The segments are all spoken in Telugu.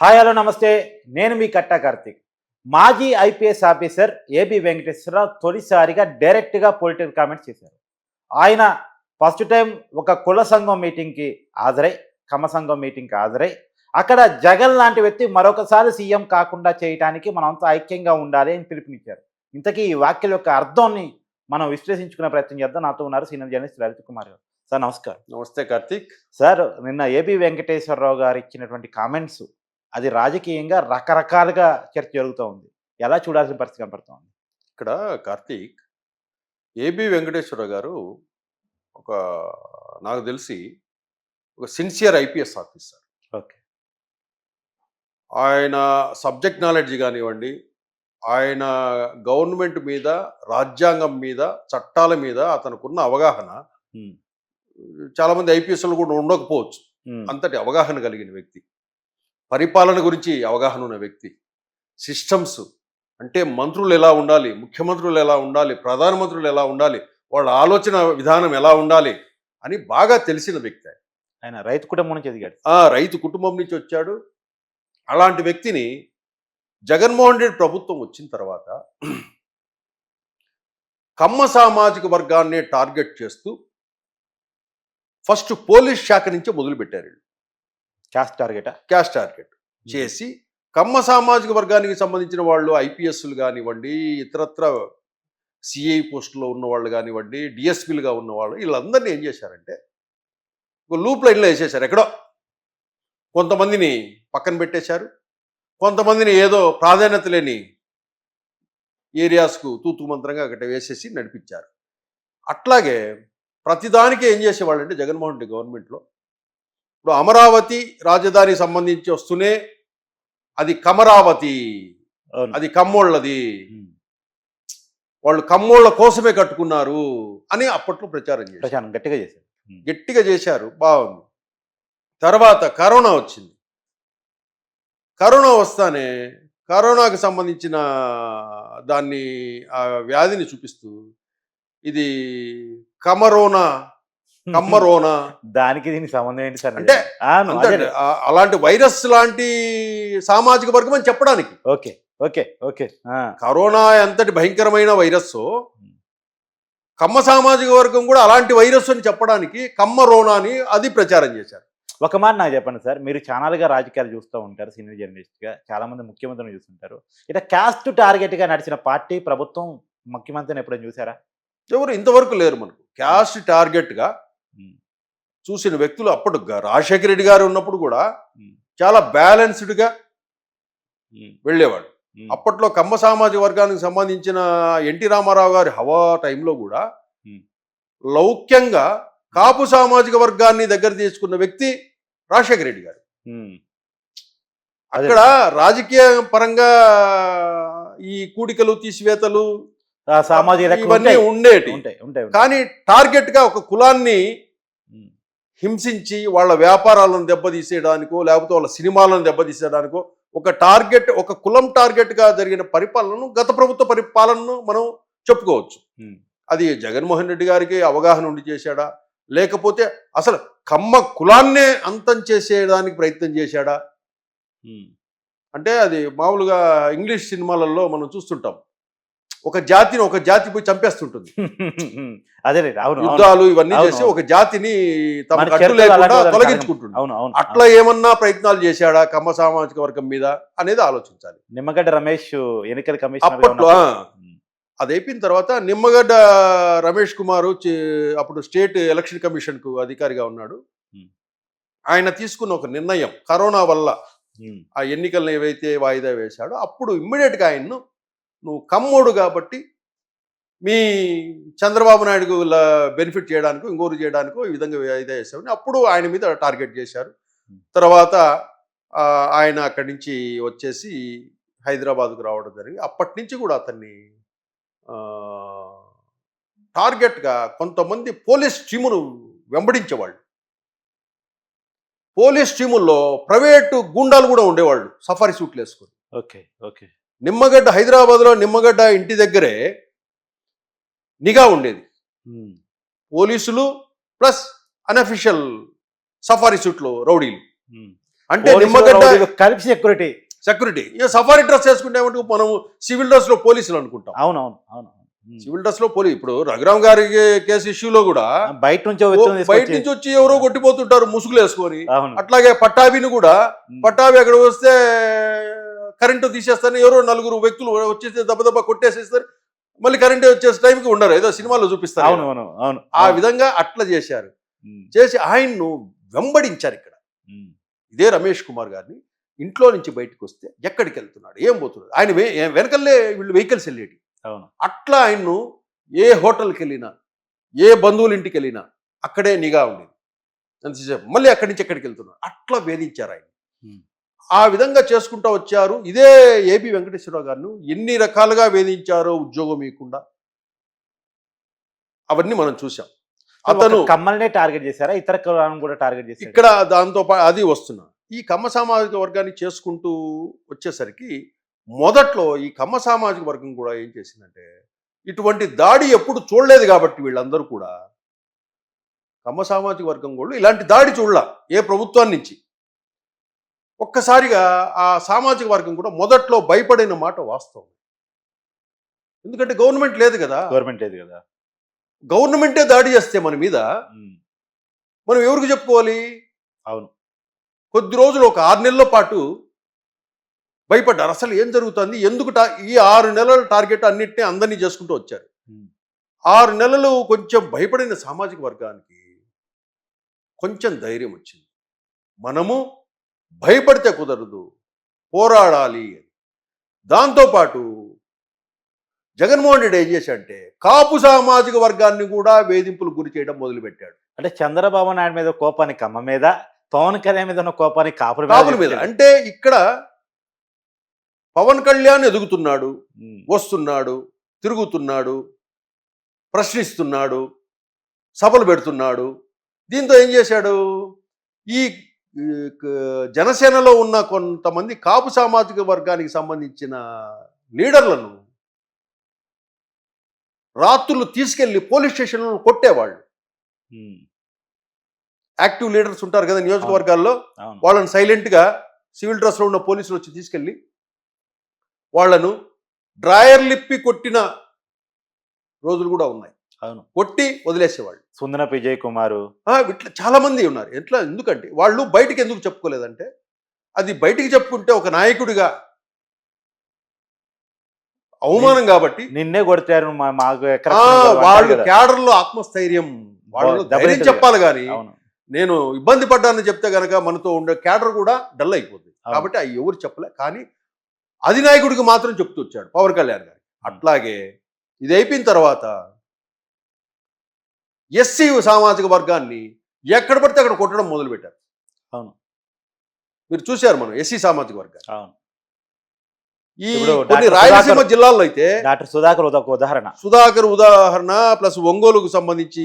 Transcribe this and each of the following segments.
హాయ్ హలో నమస్తే. నేను మీ కట్టా కార్తిక్. మాజీ ఐపీఎస్ ఆఫీసర్ ఏబి వెంకటేశ్వరరావు తొలిసారిగా డైరెక్ట్గా పొలిటికల్ కామెంట్స్ చేశారు. ఆయన ఫస్ట్ టైం ఒక కుల సంఘం మీటింగ్కి హాజరై కమ సంఘం మీటింగ్కి హాజరై అక్కడ జగన్ లాంటి వ్యక్తి మరొకసారి సీఎం కాకుండా చేయడానికి మనంతా ఐక్యంగా ఉండాలి అని పిలుపునిచ్చారు. ఇంతకీ ఈ వాక్యం యొక్క అర్థాన్ని మనం విశ్లేషించుకునే ప్రయత్నం చేద్దాం. నాతో ఉన్నారు సీనియర్ జర్నలిస్ట్ లలిత్ కుమార్ గారు. సార్ నమస్కారం. నమస్తే కార్తీక్. సార్ నిన్న ఏబి వెంకటేశ్వరరావు గారు ఇచ్చినటువంటి కామెంట్స్ అది రాజకీయంగా రకరకాలుగా చర్చ జరుగుతూ ఉంది. ఎలా చూడాల్సిన పరిస్థితి కనపడుతూ ఉంది ఇక్కడ కార్తీక్ ఏబి వెంకటేశ్వర గారు ఒక నాకు తెలిసి ఒక సిన్సియర్ ఐపీఎస్ ఆఫీసర్. ఓకే. ఆయన సబ్జెక్ట్ నాలెడ్జ్ కానివ్వండి ఆయన గవర్నమెంట్ మీద రాజ్యాంగం మీద చట్టాల మీద అతనుకున్న అవగాహన. చాలామంది ఐపీఎస్లు కూడా ఉండకపోవచ్చు. అంతటి అవగాహన కలిగిన వ్యక్తి. పరిపాలన గురించి అవగాహన ఉన్న వ్యక్తి. సిస్టమ్స్ అంటే మంత్రులు ఎలా ఉండాలి ముఖ్యమంత్రులు ఎలా ఉండాలి ప్రధానమంత్రులు ఎలా ఉండాలి వాళ్ళ ఆలోచన విధానం ఎలా ఉండాలి అని బాగా తెలిసిన వ్యక్తి ఆయన. రైతు కుటుంబం నుంచి ఎదిగాడు. ఆ రైతు కుటుంబం నుంచి వచ్చాడు. అలాంటి వ్యక్తిని జగన్మోహన్ రెడ్డి ప్రభుత్వం వచ్చిన తర్వాత కమ్మ సామాజిక వర్గాన్ని టార్గెట్ చేస్తూ ఫస్ట్ పోలీస్ శాఖ నుంచే మొదలుపెట్టారు క్యాస్ట్ టార్గెటా క్యాష్ టార్గెట్ చేసి కమ్మ సామాజిక వర్గానికి సంబంధించిన వాళ్ళు ఐపీఎస్లు కానివ్వండి ఇతరత్ర సిఐ పోస్టులో ఉన్న వాళ్ళు కానివ్వండి డిఎస్పీలుగా ఉన్న వాళ్ళు వీళ్ళందరినీ ఏం చేశారంటే ఒక లూప్ లైన్లో వేసేశారు ఎక్కడో. కొంతమందిని పక్కన పెట్టేశారు. కొంతమందిని ఏదో ప్రాధాన్యత లేని ఏరియాస్కు తూతు మంత్రంగా అక్కడ వేసేసి నడిపించారు. అట్లాగే ప్రతిదానికి ఏం చేసేవాళ్ళు అంటే జగన్మోహన్ రెడ్డి గవర్నమెంట్లో ఇప్పుడు అమరావతి రాజధాని సంబంధించి వస్తూనే అది కమరావతి. అది కమ్మోళ్ళది. వాళ్ళు కమ్మోళ్ళ కోసమే కట్టుకున్నారు అని అప్పట్లో ప్రచారం చేశారు. ప్రచారం గట్టిగా చేశారు. గట్టిగా చేశారు. బాగుంది. తర్వాత కరోనా వచ్చింది. కరోనా వస్తానే కరోనాకు సంబంధించిన దాన్ని ఆ వ్యాధిని చూపిస్తూ ఇది కమరోనా కమ్మరోనా. దానికి దీనికి సంబంధం ఏంటి సార్? అంటే అలాంటి వైరస్ లాంటి సామాజిక వర్గం అని చెప్పడానికి. Okay okay okay. కరోనా ఎంతటి భయంకరమైన వైరస్ కమ్మ సామాజిక వర్గం కూడా అలాంటి వైరస్ అని చెప్పడానికి కమ్మ రోనా అని అది ప్రచారం చేశారు. ఒక మాట నాకు చెప్పండి సార్. మీరు ఛానల్గా రాజకీయాలు చూస్తూ ఉంటారు సీనియర్ జర్నలిస్ట్గా. చాలా మంది ముఖ్యమంత్రిని చూస్తుంటారు. ఇట్లా క్యాస్ట్ టార్గెట్గా నడిచిన పార్టీ ప్రభుత్వం ముఖ్యమంత్రిని ఎప్పుడైనా చూసారా? ఎవరు ఇంతవరకు లేరు మనకు. క్యాస్ట్ టార్గెట్గా. చూసిన వ్యక్తులు అప్పుడు రాజశేఖర రెడ్డి గారు ఉన్నప్పుడు కూడా. చాలా బ్యాలెన్స్డ్గా. వెళ్ళేవాడు. అప్పట్లో కమ్మ సామాజిక వర్గానికి సంబంధించిన ఎన్టీ రామారావు గారి హవా టైంలో కూడా. లౌక్యంగా కాపు సామాజిక వర్గాన్ని దగ్గర తీసుకున్న వ్యక్తి రాజశేఖర రెడ్డి గారు. అక్కడ రాజకీయ పరంగా ఈ కూడికలు తీసివేతలు సామాజిక ఇవన్నీ. ఉండేటి. కానీ టార్గెట్గా ఒక కులాన్ని. హింసించి వాళ్ళ వ్యాపారాలను దెబ్బతీసేయడానికో లేకపోతే వాళ్ళ సినిమాలను దెబ్బతీసేయడానికో ఒక టార్గెట్ ఒక కులం టార్గెట్గా జరిగిన పరిపాలనను గత ప్రభుత్వ పరిపాలనను మనం చెప్పుకోవచ్చు. అది జగన్మోహన్ రెడ్డి గారికి అవగాహన ఉండి చేశాడా లేకపోతే అసలు కమ్మ కులాన్నే అంతం చేసేయడానికి ప్రయత్నం చేశాడా. అంటే అది మామూలుగా ఇంగ్లీష్ సినిమాలలో మనం చూస్తుంటాం ఒక జాతిని ఒక జాతి పోయి చంపేస్తుంటుంది. అదే అవును యుద్ధాలు ఇవన్నీ చేసి. ఒక జాతిని తమ కట్టు లేకుండా తొలగించుకుంటుంది అట్లా ఏమన్నా ప్రయత్నాలు చేశాడా కమ్మ సామాజిక వర్గం మీద అనేది ఆలోచించాలి. నిమ్మగడ్డ రమేష్ ఎన్నికల కమిషన్ అప్పట్లో అది అయిపోయిన తర్వాత నిమ్మగడ్డ రమేష్ కుమార్ అప్పుడు స్టేట్ ఎలక్షన్ కమిషన్కు అధికారిగా ఉన్నాడు. ఆయన తీసుకున్న ఒక నిర్ణయం కరోనా వల్ల ఆ ఎన్నికలను ఏవైతే వాయిదా వేశాడో అప్పుడు ఇమ్మీడియట్గా ఆయన్ను నువ్వు కమ్మోడు కాబట్టి మీ చంద్రబాబు నాయుడుకు బెనిఫిట్ చేయడానికి ఇంకోరు చేయడానికో ఈ విధంగా వాయిదా వేసామని అప్పుడు ఆయన మీద టార్గెట్ చేశారు. తర్వాత ఆయన అక్కడి నుంచి వచ్చేసి హైదరాబాద్కు రావడం జరిగింది. అప్పటి నుంచి కూడా అతన్ని టార్గెట్గా కొంతమంది పోలీస్ టీమును వెంబడించేవాళ్ళు. పోలీస్ టీముల్లో ప్రైవేటు గూండాలు కూడా ఉండేవాళ్ళు సఫారీ సూట్లు వేసుకొని. Okay okay. నిమ్మగడ్డ హైదరాబాద్లో నిమ్మగడ్డ ఇంటి దగ్గరే నిఘా ఉండేది. పోలీసులు ప్లస్ అన్అఫిషియల్ సఫారీ సూట్లు రౌడీలు. అంటే నిమ్మగడ్డ కలిపి సెక్యూరిటీ. సెక్యూరిటీ. ఇక సఫారీ డ్రెస్ వేసుకుంటే ఏమంటే మనం సివిల్ డ్రెస్లో పోలీసులు అనుకుంటాం. అవును అవును. సివిల్ డ్రెస్లో పోలీ ఇప్పుడు రఘురామ్ గారి కేసు ఇష్యూలో కూడా బయట నుంచి బయట నుంచి వచ్చి ఎవరో కొట్టిపోతుంటారు ముసుగులు వేసుకొని అట్లాగే పట్టాభిని కూడా. పట్టాభి అక్కడ వస్తే కరెంటు తీసేస్తాను ఎవరో నలుగురు వ్యక్తులు వచ్చేసి దెబ్బ దెబ్బ కొట్టేసేస్తారు. మళ్ళీ కరెంట్ వచ్చేసే టైంకి ఉండరు. ఏదో సినిమాలో చూపిస్తారు. అవును. అవును అవును. ఆ విధంగా అట్లా చేశారు. చేసి ఆయన్ను వెంబడించారు ఇక్కడ. ఇదే రమేష్ కుమార్ గారిని ఇంట్లో నుంచి బయటకు వస్తే ఎక్కడికి వెళ్తున్నాడు? ఏం పోతున్నాడు? ఆయన వెనకల్లే వీళ్ళు వెహికల్స్ వెళ్ళేటి. అవును. అట్లా ఆయన్ను ఏ హోటల్కి వెళ్ళినా ఏ బంధువుల ఇంటికి వెళ్ళినా అక్కడే నిఘా ఉండేది. ఎంతసేపు మళ్ళీ అక్కడి నుంచి ఎక్కడికి వెళ్తున్నాడు? అట్లా వేధించారు ఆయన. ఆ విధంగా చేసుకుంటూ వచ్చారు. ఇదే ఏబి వెంకటేశ్వరరావు గారిను ఎన్ని రకాలుగా వేధించారో ఉద్యోగం ఇవ్వకుండా అవన్నీ మనం చూసాం అతను కమ్మల్నే టార్గెట్ చేశారా? ఇతర కులాలను కూడా టార్గెట్ చేశారు ఇక్కడ దాంతో అది వస్తున్నా. ఈ కమ్మ సామాజిక వర్గాన్ని చేసుకుంటూ వచ్చేసరికి మొదట్లో ఈ కమ్మ సామాజిక వర్గం కూడా ఏం చేసిందంటే ఇటువంటి దాడి ఎప్పుడు చూడలేదు కాబట్టి వీళ్ళందరూ కూడా కమ్మ సామాజిక వర్గం కూడా ఇలాంటి దాడి చూడలా ఏ ప్రభుత్వాన్ని నుంచి. ఒక్కసారిగా ఆ సామాజిక వర్గం కూడా మొదట్లో భయపడిన మాట వాస్తవం. ఎందుకంటే గవర్నమెంట్ లేదు కదా. గవర్నమెంట్ లేదు కదా. గవర్నమెంటే దాడి చేస్తే మన మీద. మనం ఎవరికి చెప్పుకోవాలి? అవును. కొద్ది రోజులు ఒక ఆరు నెలల పాటు భయపడ్డారు. అసలు ఏం జరుగుతుంది? ఎందుకు టా- ఈ ఆరు నెలల టార్గెట్ అన్నిటినీ అందరినీ చేసుకుంటూ వచ్చారు. ఆరు నెలలు కొంచెం భయపడిన సామాజిక వర్గానికి కొంచెం ధైర్యం వచ్చింది. మనము భయపడితే కుదరదు. పోరాడాలి దాంతోపాటు జగన్మోహన్ రెడ్డి ఏం చేశాడంటే కాపు సామాజిక వర్గాన్ని కూడా వేధింపులు గురి చేయడం మొదలుపెట్టాడు. అంటే చంద్రబాబు నాయుడు మీద కోపాన్ని కమ్మ మీద పవన్ కళ్యాణ్ మీద ఉన్న కోపాన్ని కాపుల కాపుల మీద. అంటే ఇక్కడ పవన్ కళ్యాణ్ ఎదుగుతున్నాడు. వస్తున్నాడు తిరుగుతున్నాడు ప్రశ్నిస్తున్నాడు సభలు పెడుతున్నాడు. దీంతో ఏం చేశాడు? ఈ జనసేనలో ఉన్న కొంతమంది కాపు సామాజిక వర్గానికి సంబంధించిన లీడర్లను రాత్రులు తీసుకెళ్ళి పోలీస్ స్టేషన్లో కొట్టేవాళ్ళు. యాక్టివ్ లీడర్స్ ఉంటారు కదా నియోజకవర్గాల్లో. వాళ్ళని సైలెంట్గా సివిల్ డ్రెస్లో ఉన్న పోలీసులు వచ్చి తీసుకెళ్ళి వాళ్ళను డ్రాయర్ లిప్పి కొట్టిన రోజులు కూడా ఉన్నాయి. అవును. కొట్టి వదిలేసేవాళ్ళు. సుందరపు విజయ్ కుమారు. ఇట్లా చాలా మంది ఉన్నారు. ఎట్లా? ఎందుకంటే వాళ్ళు బయటికి ఎందుకు చెప్పుకోలేదంటే అది బయటికి చెప్పుకుంటే ఒక నాయకుడిగా అవమానం కాబట్టి నిన్నే కొడతారు వాళ్ళు. క్యాడర్లో ఆత్మస్థైర్యం వాళ్ళు ధైర్యం. చెప్పాలి కానీ నేను ఇబ్బంది పడ్డానని చెప్తే గనక మనతో ఉండే క్యాడర్ కూడా డల్ అయిపోతుంది. కాబట్టి అవి ఎవరు చెప్పలే. కానీ అధినాయకుడికి మాత్రం చెప్తూ వచ్చాడు పవన్ కళ్యాణ్ గారు. అట్లాగే ఇది అయిపోయిన తర్వాత ఎస్సీ సామాజిక వర్గాన్ని ఎక్కడ పడితే అక్కడ కొట్టడం మొదలుపెట్టారు. అవును. మీరు చూశారు మనం ఎస్సీ సామాజిక వర్గాన్ని. అవును. ఈ కొన్ని రాయలసీమ జిల్లాల్లో అయితే డాక్టర్ సుధాకర్ ఒక ఉదాహరణ. సుధాకర్ ఉదాహరణ ప్లస్ ఒంగోలుకు సంబంధించి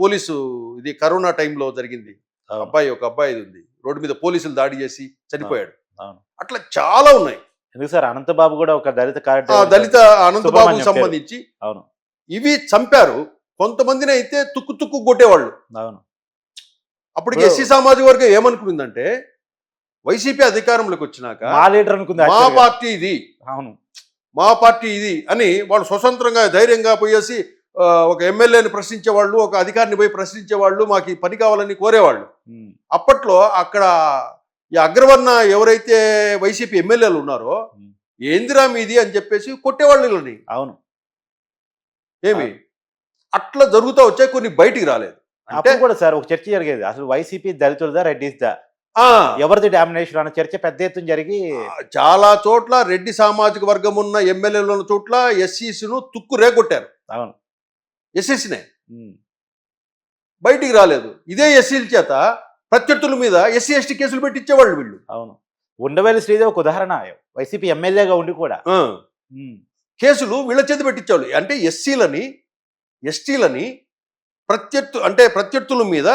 పోలీసు ఇది కరోనా టైంలో జరిగింది. అబ్బాయి ఒక అబ్బాయి ఉంది. రోడ్డు మీద పోలీసులు దాడి చేసి చనిపోయాడు. అవును. అట్లా చాలా ఉన్నాయి. ఎందుకు సార్? అనంతబాబు కూడా ఒక దళిత దళిత అనంతబాబుకు సంబంధించి అవును. ఇవి చంపారు. కొంతమందిని అయితే తుక్కు తుక్కు కొట్టేవాళ్ళు. అవును. అప్పటికి ఎస్సీ సామాజిక వర్గం ఏమనుకుందంటే వైసీపీ అధికారంలోకి వచ్చినాక మా లీడర్ అనుకుంది మా. పార్టీ ఇది. అవును. మా పార్టీ ఇది అని వాళ్ళు స్వతంత్రంగా ధైర్యంగా పోయేసి ఒక ఎమ్మెల్యేని ప్రశ్నించేవాళ్ళు ఒక అధికారిని పోయి ప్రశ్నించేవాళ్ళు మాకు ఈ పని కావాలని కోరేవాళ్ళు. అప్పట్లో అక్కడ ఈ అగ్రవర్ణ ఎవరైతే వైసీపీ ఎమ్మెల్యేలు ఉన్నారో. ఏందిరా మీది అని చెప్పేసి కొట్టేవాళ్ళు వీళ్ళని. అవును. ఏమి? అట్లా జరుగుతూ వచ్చాయి కొన్ని బయటికి రాలేదు. అంటే అప్పుడు కూడా సార్ ఒక చర్చ జరిగేది. అసలు వైసీపీ దళితులదా రెడ్డిస్దా ఆ, ఎవరిది డామినేషన్ అన్న చర్చ పెద్ద ఎత్తున జరిగి చాలా చోట్ల రెడ్డి సామాజిక వర్గం ఉన్న ఎమ్మెల్యేలు ఉన్న చోట్ల ఎస్సీసీను తుక్కు రేగొట్టారు. అవును. ఎస్సీసీనే. బయటికి రాలేదు. ఇదే ఎస్సీల చేత ప్రత్యర్థుల మీద ఎస్సీ ఎస్టీ కేసులు పెట్టించేవాళ్ళు వీళ్ళు. అవును. ఉండవేలి శ్రీదేవి ఒక ఉదాహరణ. వైసీపీ ఎమ్మెల్యేగా ఉండి కూడా. కేసులు వీళ్ళ చేతి పెట్టించేవాళ్ళు. అంటే ఎస్సీలని ఎస్టీలని ప్రత్యర్థు అంటే ప్రత్యర్థుల మీద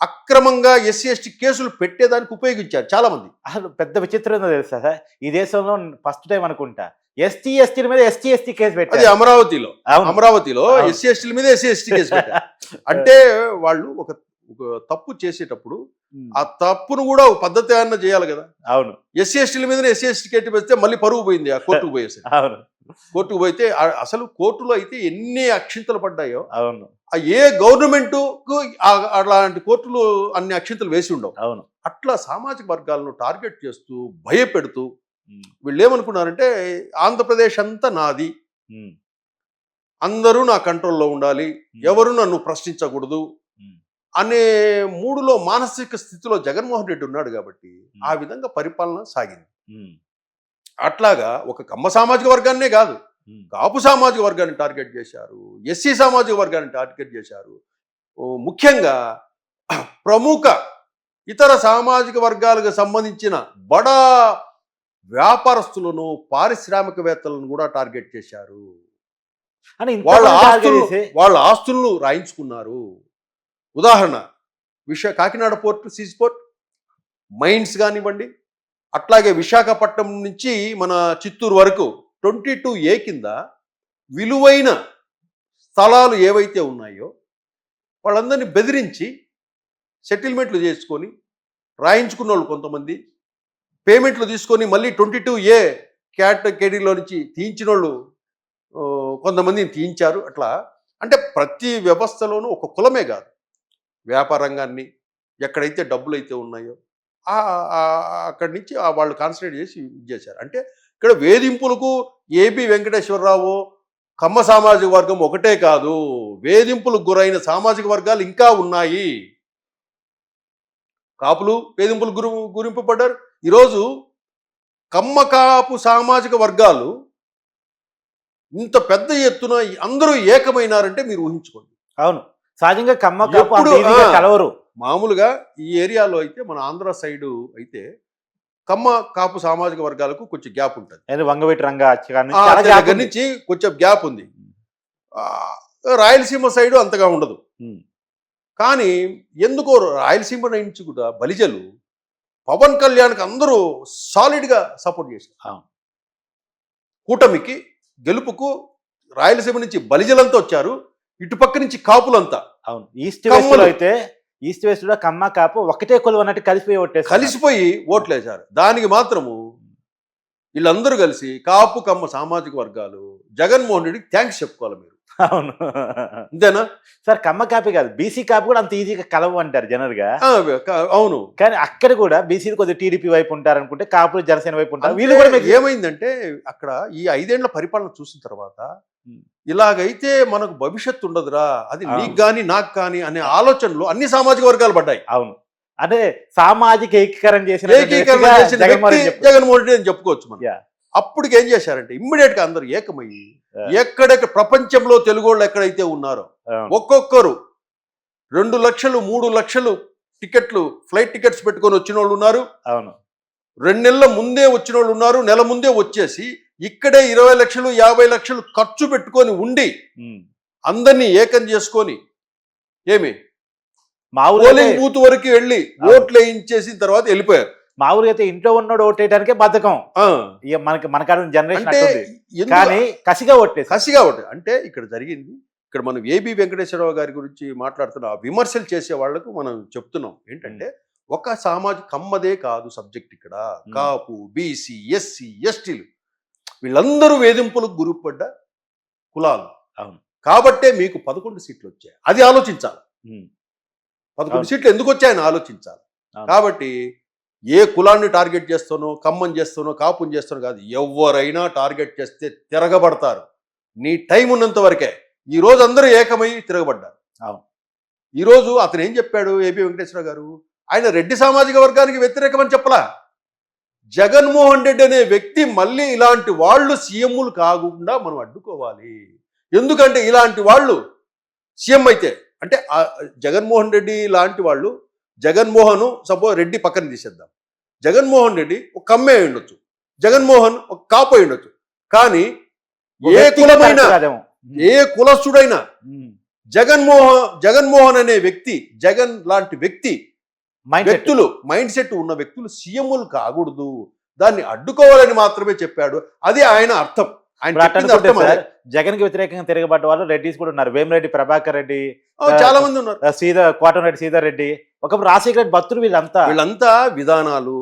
అక్రమంగా ఎస్సీ ఎస్టీ కేసులు పెట్టేదానికి ఉపయోగించారు చాలా మంది అసలు పెద్ద విచిత్రం తెలుసా సార్? ఈ దేశంలో ఫస్ట్ టైం అనుకుంటా. ఎస్టీ ఎస్టీల మీద ఎస్టీ ఎస్టీ కేసు పెట్టారు. అమరావతిలో. అమరావతిలో. ఎస్సీ ఎస్టీల మీద ఎస్సీ ఎస్టీ కేసు పెట్టారు. అంటే వాళ్ళు ఒక తప్పు చేసేటప్పుడు ఆ తప్పును కూడా పద్ధతి అన్న చేయాలి కదా? అవును. ఎస్సీ ఎస్టీల మీద ఎస్సీ ఎస్టీ కేటీ వేస్తే మళ్ళీ పరుగు పోయింది ఆ కోర్టుకు పోయేసి. అవును. కోర్టుకు పోయితే అసలు కోర్టులో అయితే ఎన్ని అక్షింతలు పడ్డాయో అవును. ఆ ఏ గవర్నమెంట్కు అలాంటి కోర్టులు అన్ని అక్షింతలు వేసి ఉండవు. అవును. అట్లా సామాజిక వర్గాలను టార్గెట్ చేస్తూ భయపెడుతూ వీళ్ళు ఏమనుకున్నారంటే ఆంధ్రప్రదేశ్ అంతా నాది. అందరూ నా కంట్రోల్లో ఉండాలి. ఎవరు నన్ను ప్రశ్నించకూడదు. అనే మూడులో మానసిక స్థితిలో జగన్మోహన్ రెడ్డి ఉన్నాడు కాబట్టి ఆ విధంగా పరిపాలన సాగింది. అట్లాగా ఒక కమ్మ సామాజిక వర్గాన్నే కాదు కాపు సామాజిక వర్గాన్ని టార్గెట్ చేశారు ఎస్సీ సామాజిక వర్గాన్ని టార్గెట్ చేశారు. ముఖ్యంగా ప్రముఖ ఇతర సామాజిక వర్గాలకు సంబంధించిన బడా వ్యాపారస్తులను పారిశ్రామికవేత్తలను కూడా టార్గెట్ చేశారు. వాళ్ళ ఆస్తులు వాళ్ళ ఆస్తులను రాయించుకున్నారు. ఉదాహరణ విశా Kakinada port seize port mines కానివ్వండి అట్లాగే విశాఖపట్నం నుంచి మన చిత్తూరు వరకు ట్వంటీ టూ ఏ కింద విలువైన స్థలాలు ఏవైతే ఉన్నాయో వాళ్ళందరినీ బెదిరించి సెటిల్మెంట్లు చేసుకొని రాయించుకున్న వాళ్ళు కొంతమంది పేమెంట్లు తీసుకొని మళ్ళీ ట్వంటీ టూ ఏ కేటగిరీలో నుంచి తీయించిన వాళ్ళు కొంతమందిని తీయించారు. అట్లా అంటే ప్రతి వ్యవస్థలోనూ ఒక కులమే కాదు. వ్యాపార రంగాన్ని ఎక్కడైతే డబ్బులు అయితే ఉన్నాయో అక్కడి నుంచి వాళ్ళు కాన్సన్ట్రేట్ చేసి చేశారు. అంటే ఇక్కడ వేధింపులకు ఏబి వెంకటేశ్వరరావు కమ్మ సామాజిక వర్గం ఒకటే కాదు వేధింపులకు గురైన సామాజిక వర్గాలు ఇంకా ఉన్నాయి. కాపులు వేధింపులు గురి గురింపబడ్డారు. ఈరోజు కమ్మ కాపు సామాజిక వర్గాలు ఇంత పెద్ద ఎత్తున అందరూ ఏకమైనారంటే మీరు ఊహించుకోండి. అవును. సహజంగా కమ్మ కాపు అంత ఎప్పుడు, ఈజీగా ఆ. కలవరు మామూలుగా ఈ ఏరియాలో అయితే మన ఆంధ్ర సైడు అయితే కమ్మ కాపు సామాజిక వర్గాలకు కొంచెం గ్యాప్ ఉంటుంది వంగవీటి రంగా దగ్గర. నుంచి కొంచెం గ్యాప్ ఉంది రాయలసీమ సైడు అంతగా ఉండదు కానీ ఎందుకో రాయలసీమ నుంచి కూడా బలిజలు పవన్ కళ్యాణ్కి అందరూ సాలిడ్గా సపోర్ట్ చేశారు. కూటమికి గెలుపుకు రాయలసీమ నుంచి బలిజలంతా వచ్చారు ఇటుపక్క నుంచి కాపులంతా. అవును. East west. లో అయితే ఈస్ట్ వెస్ట్లో కమ్మ కాపు ఒకటే కొలువు అన్నట్టు కలిసిపోయి ఒట్టేసి కలిసిపోయి ఓట్లేశారు దానికి మాత్రము వీళ్ళందరూ కలిసి కాపు కమ్మ సామాజిక వర్గాలు జగన్మోహన్ రెడ్డికి థ్యాంక్స్ చెప్పుకోవాలి మీరు. అవును. అంతేనా సార్ కమ్మ కాపీ కాదు. బీసీ కాపు కూడా అంత ఈజీగా కలవు అంటారు జనరల్గా ఆ, క- అవును. కానీ అక్కడ కూడా బీసీలు కొద్దిగా టీడీపీ వైపు ఉంటారు అనుకుంటే కాపులు జనసేన వైపు ఉంటారు. వీళ్ళు కూడా మీకు- ఏమైందంటే అక్కడ ఈ ఐదేళ్ళ పరిపాలన చూసిన తర్వాత. ఇలాగైతే మనకు భవిష్యత్తు ఉండదురా అది. నీకు కానీ నాకు కానీ అనే ఆలోచనలు అన్ని సామాజిక వర్గాలు పడ్డాయి అవును అంటే సామాజిక ఏకీకరణ చేసిన ఏకీకరణ చేసిన జగన్మోహన్ రెడ్డి అని చెప్పుకోవచ్చు మనం. అప్పటికి ఏం చేశారంటే ఇమ్మీడియట్గా అందరూ ఏకమయ్యి. ఎక్కడెక్కడ ప్రపంచంలో తెలుగు వాళ్ళు ఎక్కడైతే ఉన్నారో. ఒక్కొక్కరు రెండు లక్షలు మూడు లక్షలు టికెట్లు ఫ్లైట్ టికెట్స్ పెట్టుకొని వచ్చిన వాళ్ళు ఉన్నారు అవును రెండు నెలల ముందే వచ్చిన వాళ్ళు ఉన్నారు నెల ముందే వచ్చేసి ఇక్కడే ఇరవై లక్షలు యాభై లక్షలు ఖర్చు పెట్టుకొని ఉండి. అందరినీ ఏకం చేసుకొని ఏమి? మా ఊరు పోలింగ్ బూత్ వరకు వెళ్ళి ఓట్లు వేయించేసిన తర్వాత వెళ్ళిపోయారు. మా ఊరు అయితే ఇంట్లో ఉన్నాడు ఓటేయడానికే బద్ధకం. ఇక మనకి మనకాడ జనరేషన్ అంటే కానీ కసిగా ఓట్టేసి కసిగా ఒకటి అంటే ఇక్కడ జరిగింది ఇక్కడ మనం ఏబి వెంకటేశ్వరరావు గారి గురించి మాట్లాడుతున్న విమర్శలు చేసే వాళ్ళకు మనం చెప్తున్నాం. ఏంటంటే ఒక సామాజిక కమ్మదే కాదు సబ్జెక్ట్ ఇక్కడ. కాపు బీసీ ఎస్సీ ఎస్టీలు. వీళ్ళందరూ వేధింపులకు గురిపడ్డ కులాలు అవును. కాబట్టే మీకు పదకొండు సీట్లు వచ్చాయి అది ఆలోచించాలి. పదకొండు. సీట్లు ఎందుకు వచ్చాయని ఆలోచించాలి. కాబట్టి ఏ కులాన్ని టార్గెట్ చేస్తానో కమ్మం చేస్తానో కాపుని చేస్తానో కాదు ఎవరైనా టార్గెట్ చేస్తే తిరగబడతారు నీ టైం ఉన్నంత వరకే ఈ రోజు అందరూ ఏకమై తిరగబడ్డారు అవును. ఈ రోజు అతను ఏం చెప్పాడు ఏపీ వెంకటేశ్వర గారు ఆయన రెడ్డి సామాజిక వర్గానికి వ్యతిరేకమని చెప్పలా జగన్మోహన్ రెడ్డి అనే వ్యక్తి మళ్ళీ ఇలాంటి వాళ్ళు సీఎంలు కాకుండా మనం అడ్డుకోవాలి ఎందుకంటే ఇలాంటి వాళ్ళు సీఎం అయితే అంటే జగన్మోహన్ రెడ్డి లాంటి వాళ్ళు జగన్మోహన్ సపోజ్ రెడ్డి పక్కన తీసేద్దాం జగన్మోహన్ రెడ్డి ఒక కమ్మే అయి ఉండొచ్చు జగన్మోహన్ ఒక కాపు అయి ఉండొచ్చు కానీ ఏ కులమైన. ఏ కులస్తుడైనా ఉమ్. జగన్మోహన్ జగన్మోహన్ అనే వ్యక్తి జగన్ లాంటి వ్యక్తి. వ్యక్తులు మైండ్ సెట్ ఉన్న వ్యక్తులు సీఎంలు కాకూడదు. దాన్ని అడ్డుకోవాలని మాత్రమే చెప్పాడు. అది ఆయన అర్థం. జగన్కి వ్యతిరేకంగా తిరగబడ్డ వాళ్ళు రెడ్డిస్ కూడా ఉన్నారు. వేమిరెడ్డి ప్రభాకర్ రెడ్డి చాలా మంది ఉన్నారు. సీదా కోటమిరెడ్డి సీతారెడ్డి రెడ్డి ఒకప్పుడు రాజశేఖర రెడ్డి భక్తులు వీళ్ళంతా. వీళ్ళంతా విధానాలు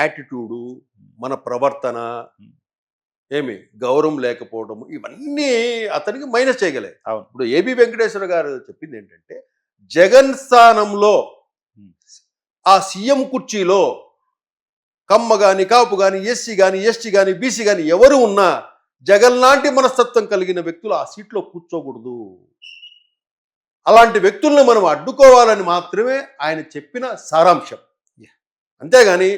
యాటిట్యూడు మన ప్రవర్తన ఏమి గౌరవం లేకపోవడం ఇవన్నీ అతనికి మైనస్ చేయగలే. ఇప్పుడు ఏబి వెంకటేశ్వర గారు చెప్పింది ఏంటంటే జగన్ స్థానంలో. ఆ సీఎం కుర్చీలో కమ్మ కానీ కాపు కానీ ఎస్సీ కానీ ఎస్టీ కానీ బీసీ కానీ ఎవరు ఉన్నా జగన్ లాంటి మనస్తత్వం కలిగిన వ్యక్తులు ఆ సీట్లో కూర్చోకూడదు. అలాంటి వ్యక్తులను మనం అడ్డుకోవాలని మాత్రమే ఆయన చెప్పిన సారాంశం. అంతేగాని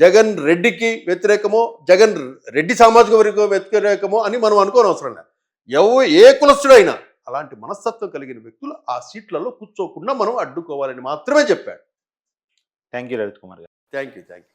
జగన్ రెడ్డికి వ్యతిరేకమో జగన్ రెడ్డి సామాజిక వర్గం వ్యతిరేకమో అని మనం అనుకోని అవసరం లేదు. ఎవ ఏ కులస్తుడైనా అలాంటి మనస్తత్వం కలిగిన వ్యక్తులు ఆ సీట్లలో కూర్చోకుండా మనం అడ్డుకోవాలని మాత్రమే చెప్పాడు. థ్యాంక్ యూ రవిత్ కుమార్ గారు. Thank you thank you